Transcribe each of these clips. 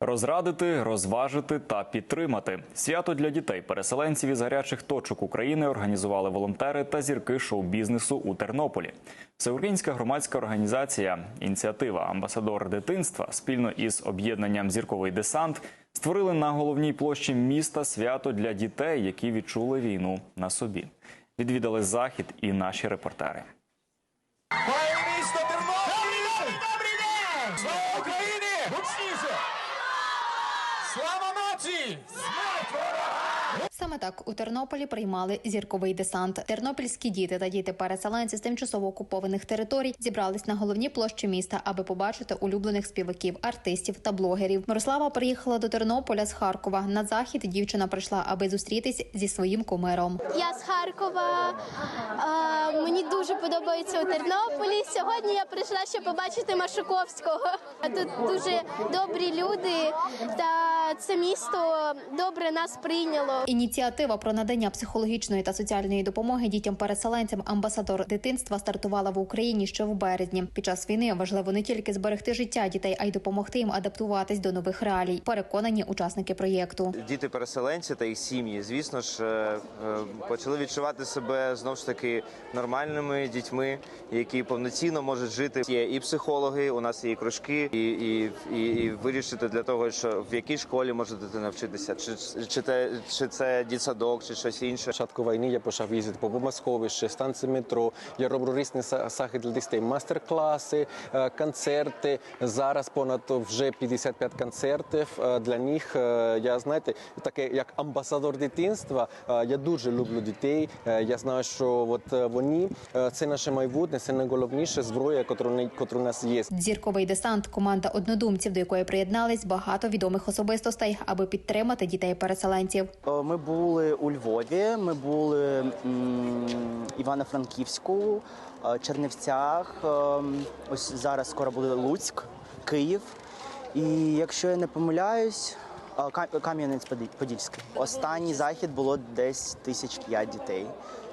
Розрадити, розважити та підтримати свято для дітей, переселенців із гарячих точок України організували волонтери та зірки шоу-бізнесу у Тернополі. Всеукраїнська громадська організація Ініціатива Амбасадор дитинства спільно із об'єднанням Зірковий десант створили на головній площі міста свято для дітей, які відчули війну на собі. Відвідали захід і наші репортери. Моє місто Тернопіль! Слава Україні! Гучніше! Slava Mati! Slava! Саме так у Тернополі приймали зірковий десант. Тернопільські діти та діти переселенці з тимчасово окупованих територій зібрались на головні площі міста, аби побачити улюблених співаків, артистів та блогерів. Мирослава приїхала до Тернополя з Харкова. На захід дівчина прийшла, аби зустрітись зі своїм кумиром. Я з Харкова. А, мені дуже подобається у Тернополі. Сьогодні я прийшла, щоб побачити Машуковського. Тут дуже добрі люди, та це місто добре нас прийняло. Ініціатива про надання психологічної та соціальної допомоги дітям-переселенцям амбасадор дитинства стартувала в Україні ще в березні. Під час війни важливо не тільки зберегти життя дітей, а й допомогти їм адаптуватись до нових реалій. Переконані учасники проєкту. Діти-переселенці та їх сім'ї, звісно ж, е, е, почали відчувати себе знову ж таки нормальними дітьми, які повноцінно можуть жити. Є і психологи, у нас є і кружки, і, і, і, і вирішити для того, що в якій школі може дитина вчитися, чи, чи, чи це дітсадок, чи щось інше. початку війни я почав їздити по бомбосховищі, станції метро. Я роблю різні са- заходи для дітей, мастер-класи, е, концерти. Зараз понад вже 55 концертів е, для них. Е, Я знаєте, таке як амбасадор дитинства. Я дуже люблю дітей. Я знаю, що от вони це наше майбутнє, це найголовніша зброя, яка у нас є. Зірковий десант команда однодумців, до якої приєднались багато відомих особистостей, аби підтримати дітей-переселенців. Ми були у Львові, ми були Івано-Франківську, е, Чернівцях. е, Ось зараз скоро буде Луцьк, Київ. І якщо я не помиляюсь, е, Кам'янець-Подільський. Останній захід було десь тисяч п'ять дітей.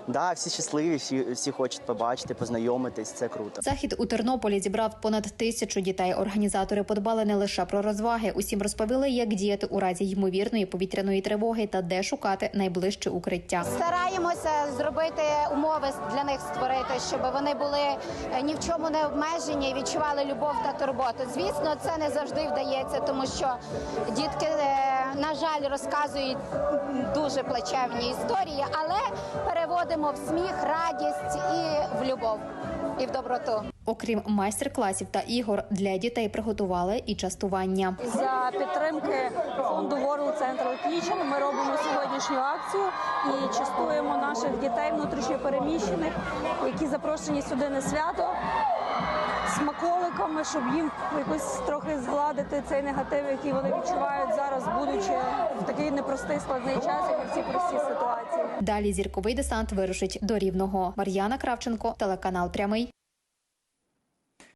Да, всі щасливі, всі, всі хочуть побачити, познайомитись. Це круто. Захід у Тернополі зібрав понад тисячу дітей. Організатори подбали не лише про розваги. Усім розповіли, як діяти у разі ймовірної повітряної тривоги та де шукати найближче укриття. Стараємося зробити умови для них створити, щоб вони були е, ні в чому не обмежені і відчували любов та турботу. Звісно, це не завжди вдається, тому що дітки, е, на жаль, розказують дуже плачевні історії, але переводимо в сміх, радість і в любов, і в доброту. Окрім майстер-класів та ігор для дітей приготували і частування. за підтримки фонду World Central Kitchen ми робимо сьогоднішню акцію і частуємо наших дітей внутрішньопереміщених, які запрошені сюди на свято. Смаколиками, щоб їм якось трохи згладити цей негатив, який вони відчувають зараз, будучи в такий непростий складний час, і в цій простій ситуації. Далі зірковий десант вирушить до рівного. Мар'яна Кравченко, телеканал Прямий.